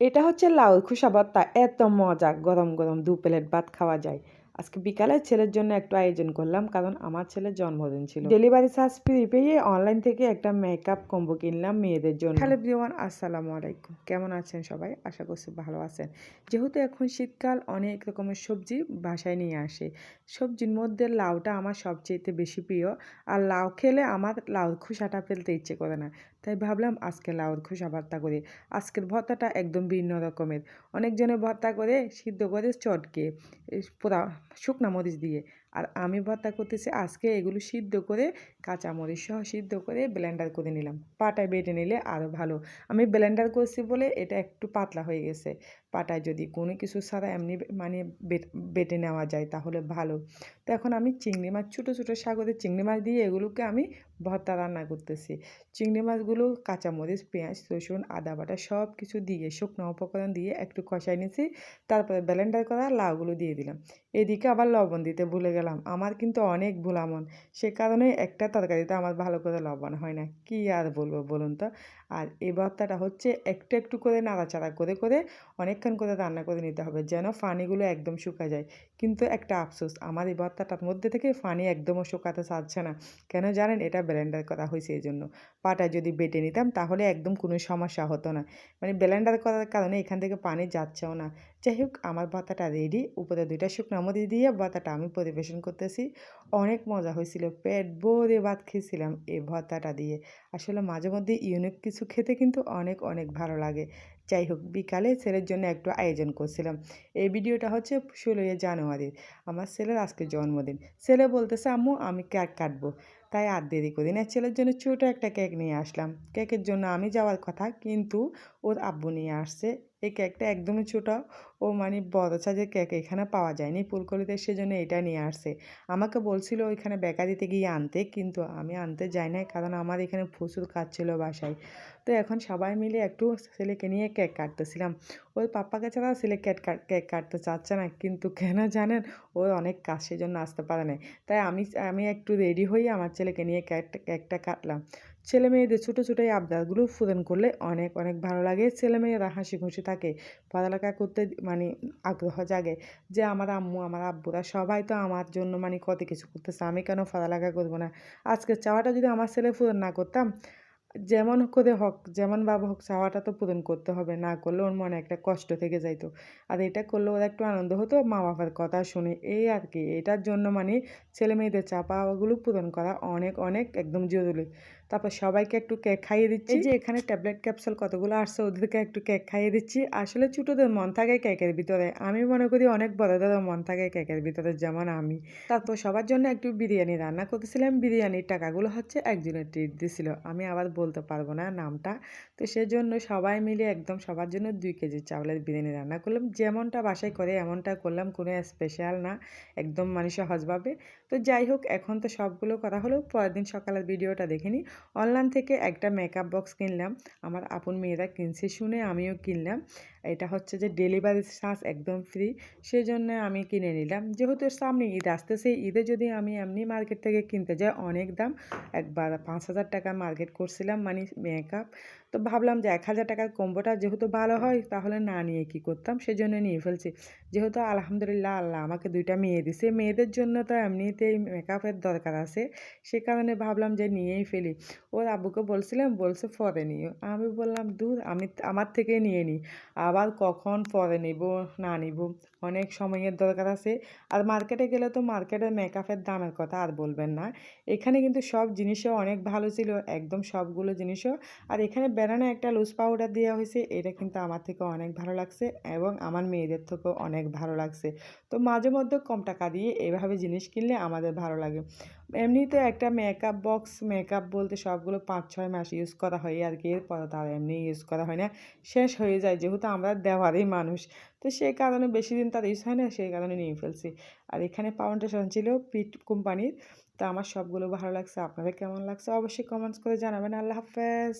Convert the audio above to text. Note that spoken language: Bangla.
এটা হচ্ছে লাউ খুশা ভর্তা এত মজা। গরম গরম দু প্লেট ভাত খাওয়া যায়। আজকে বিকালে ছেলের জন্য একটু আয়োজন করলাম, কারণ আমার ছেলের জন্মদিন ছিল। ডেলিভারি চার্জ ফ্রি পেয়ে অনলাইন থেকে একটা মেকআপ কম্বো কিনলাম মেয়েদের জন্য। হ্যালো এভরিওয়ান, আসসালামু আলাইকুম। কেমন আছেন সবাই? আশা করছি ভালো আছেন। যেহেতু এখন শীতকাল, অনেক রকমের সবজি বাসায় নিয়ে আসে। সবজির মধ্যে লাউটা আমার সবচেয়ে বেশি প্রিয়। আর লাউ খেলে আমার লাউ খোসাটা ফেলতে ইচ্ছে করে না। তাই ভাবলাম আজকে লাউর খোসা ভর্তা করে, আজকের ভর্তাটা একদম ভিন্ন রকমের। অনেকজনে ভর্তা করে, সিদ্ধ করে চটকে পোড়া শুকনা মরিচ দিয়ে। আর আমি ভর্তা করতেছি আজকে এগুলো সিদ্ধ করে কাঁচামরিচ সহ সিদ্ধ করে ব্লেন্ডার করে নিলাম। পাটায় বেটে নিলে আরও ভালো। আমি ব্লেন্ডার করছি বলে এটা একটু পাতলা হয়ে গেছে। পাটায় যদি কোনো কিছু ছাড়া এমনি মানে বেটে নেওয়া যায় তাহলে ভালো। তো এখন আমি চিংড়ি মাছ, ছোটো ছোটো সাগরের চিংড়ি মাছ দিয়ে এগুলোকে আমি ভর্তা রান্না করতেছি। চিংড়ি মাছগুলো, কাঁচামরিচ, পেঁয়াজ, রসুন, আদা বাটা সব কিছু দিয়ে, শুকনো উপকরণ দিয়ে একটু কষাই নিয়েছি। তারপরে ব্লেন্ডার করা লাউগুলো দিয়ে দিলাম। এদিকে আবার লবণ দিতে ভুলে গেলাম। আমার কিন্তু অনেক ভুলামন সে কারণে একটা তরকারিতে আমার ভালো করে লবণ হয় না। কি আর বলব বলুন তো? আর এই ভর্তাটা হচ্ছে একটু একটু করে নাড়াচাড়া করে করে অনেকক্ষণ করে রান্না করে নিতে হবে যেন ফানিগুলো একদম শুকা যায়। কিন্তু একটা আফসোস, আমার এই ভর্তাটার মধ্যে থেকে ফানি একদমও শুকাতে চাচ্ছে না। কেন জানেন? এটা ব্লেন্ডার করা হয়েছে এই জন্য পাটা যদি বেটে নিতাম তাহলে একদম কোনো সমস্যা হতো না। মানে ব্লেন্ডার করার কারণে এখান থেকে পানি যাচ্ছেও না। যাই হোক, আমার ভর্তাটা রেডি উপরে দুইটা শুকনো মরিচ দিয়ে ভর্তাটা আমি পরিবেশন করতেছি। অনেক মজা হয়েছিল, পেট ভরে ভাত খেয়েছিলাম এই ভর্তাটা দিয়ে। আসলে মাঝে মধ্যে ইউনিক কিছু খেতে কিন্তু অনেক অনেক ভালো লাগে। যাই হোক, বিকালে ছেলের জন্য একটু আয়োজন করছিলাম। এই ভিডিওটা হচ্ছে ষোলোই জানুয়ারির আমার ছেলের আজকে জন্মদিন। ছেলে বলতেছে, আম্মু, আমি কেক কাটবো। তাই আর দেরি করি না। ছেলের জন্য ছোটো একটা কেক নিয়ে আসলাম। কেকের জন্য আমি যাওয়ার কথা, কিন্তু ওর আব্বু নিয়ে আসছে। এই কেকটা একদমই ছোটো। ও মানে বড় সাইজের কেক এখানে পাওয়া যায়নি। ফুলকলিতে সেজন্য এটা নিয়ে আসছে। আমাকে বলছিল ওইখানে বেকারিতে গিয়ে আনতে, কিন্তু আমি আনতে যাই নাই কারণ আমার এখানে প্রচুর কাজ ছিল বাসায়। তো এখন সবাই মিলে একটু ছেলেকে নিয়ে কেক কাটতেছিলাম। ওর পাপ্পাকে ছাড়া ছেলে কেক কেক কাটতে চাচ্ছে না। কিন্তু কেন জানেন, ওর অনেক কাজ সেজন্য আসতে পারে না তাই আমি আমি একটু রেডি হয়ে আমার ছেলেকে নিয়ে কেকটা কেকটা কাটলাম। ছেলে মেয়েদের ছোটো ছোটো এই আবদারগুলো পূরণ করলে অনেক অনেক ভালো লাগে। ছেলে মেয়েরা হাসি খুশি থাকে, পড়ালেখা করতে মানে আগ্রহ জাগে যে আমার আম্মু, আমার আব্বুরা সবাই তো আমার জন্য মানে কত কিছু করতেছে, আমি কেন পড়ালেখা করব না? আজকের চাওয়াটা যদি আমার ছেলে পূরণ না করতাম, যেমন করে হোক যেমনভাবে হোক, চাওয়াটা তো পূরণ করতে হবে। না করলে ওর মনে একটা কষ্ট থেকে যাইতো। আর এটা করলে ওরা একটু আনন্দ হতো মা বাবার কথা শুনে। এই আর কি, এটার জন্য মানে ছেলে মেয়েদের চা পাওয়াগুলো পূরণ করা অনেক অনেক একদম জরুরি। তারপর সবাইকে একটু কেক খাইয়ে দিচ্ছি। যে এখানে ট্যাবলেট ক্যাপসুল কতগুলো আসছে, ওদেরকে একটু কেক খাইয়ে দিচ্ছি। আসলে ছোটোদের মন থাকে কেকের ভিতরে। আমি মনে করি অনেক বড়দেরও মন থাকে কেকের ভিতরে, যেমন আমি। তারপর সবার জন্য একটু বিরিয়ানি রান্না করতেছিলাম। বিরিয়ানির টাকাগুলো হচ্ছে একজনের ট্রিট দিছিল। আমি আবার বলতে পারব না নামটা। তো সেজন্য সবাই মিলে একদম সবার জন্য দুই কেজি চাউলের বিরিয়ানি রান্না করলাম। যেমনটা বাসায় করে এমনটা করলাম, কোনো স্পেশাল না। একদম মানে সহজভাবে। তো যাই হোক, এখন তো সবগুলো করা হলো। পরের দিন সকালের ভিডিওটা দেখে নিই। অনলাইন থেকে একটা মেকআপ বক্স কিনলাম। আমার আপন মেয়েরা কিনছে শুনে আমিও কিনলাম। এটা হচ্ছে যে ডেলিভারি চার্জ একদম ফ্রি সেই জন্য আমি কিনে নিলাম। যেহেতু সামনে ঈদ আসতেছে ঈদে যদি আমি এমনি মার্কেট থেকে কিনতে যাই, অনেক দাম। একবার পাঁচ হাজার টাকা মার্কেট করছিলাম মানে মেকআপ তো ভাবলাম যে এক হাজার টাকার কম্বোটা যেহেতু ভালো হয়, তাহলে না নিয়ে কি করতাম? সেজন্য নিয়ে ফেলছি। যেহেতু আলহামদুলিল্লাহ আল্লাহ আমাকে দুইটা মেয়ে দিছে, মেয়েদের জন্য তো এমনিতেই মেকআপের দরকার আছে। সে কারণে ভাবলাম যে নিয়েই ফেলি। ওর আব্বুকে বলছিলাম, বলছে, পরে নিও। আমি বললাম দূর আমি আমার থেকে নিয়ে নিই আবার কখন পরে নিব, না নিব, অনেক সময়ের দরকার আছে। আর মার্কেটে গেলে তো মার্কেটের মেকআপের দামের কথা আর বলবেন না। এখানে কিন্তু সব জিনিসও অনেক ভালো ছিল, একদম সবগুলো জিনিসও। আর এখানে বেনানা একটা লুজ পাউডার দেওয়া হয়েছে, এটা কিন্তু আমার থেকে অনেক ভালো লাগছে এবং আমার মেয়েদের থেকেও অনেক ভালো লাগছে। তো মাঝে মধ্যে কম টাকা দিয়ে এভাবে জিনিস কিনলে আমাদের ভালো লাগে। এমনিতে একটা মেকআপ বক্স মেকআপ বলতে সবগুলো পাঁচ ছয় মাস ইউজ করা হয় আর কি এরপর তার এমনি ইউজ করা হয় না। শেষ হয়ে যায় যেহেতু আমরা দেওয়ারই মানুষ। তো সেই কারণে বেশি দিন তার ইউজ হয় না, সেই কারণে নিয়ে ফেলছি। আর এখানে পাউন্ডেশন ছিল পিট কোম্পানির তো আমার সবগুলো ভালো লাগছে। আপনাদের কেমন লাগছে? অবশ্যই কমেন্টস করে জানাবেন। আল্লাহ হাফেজ।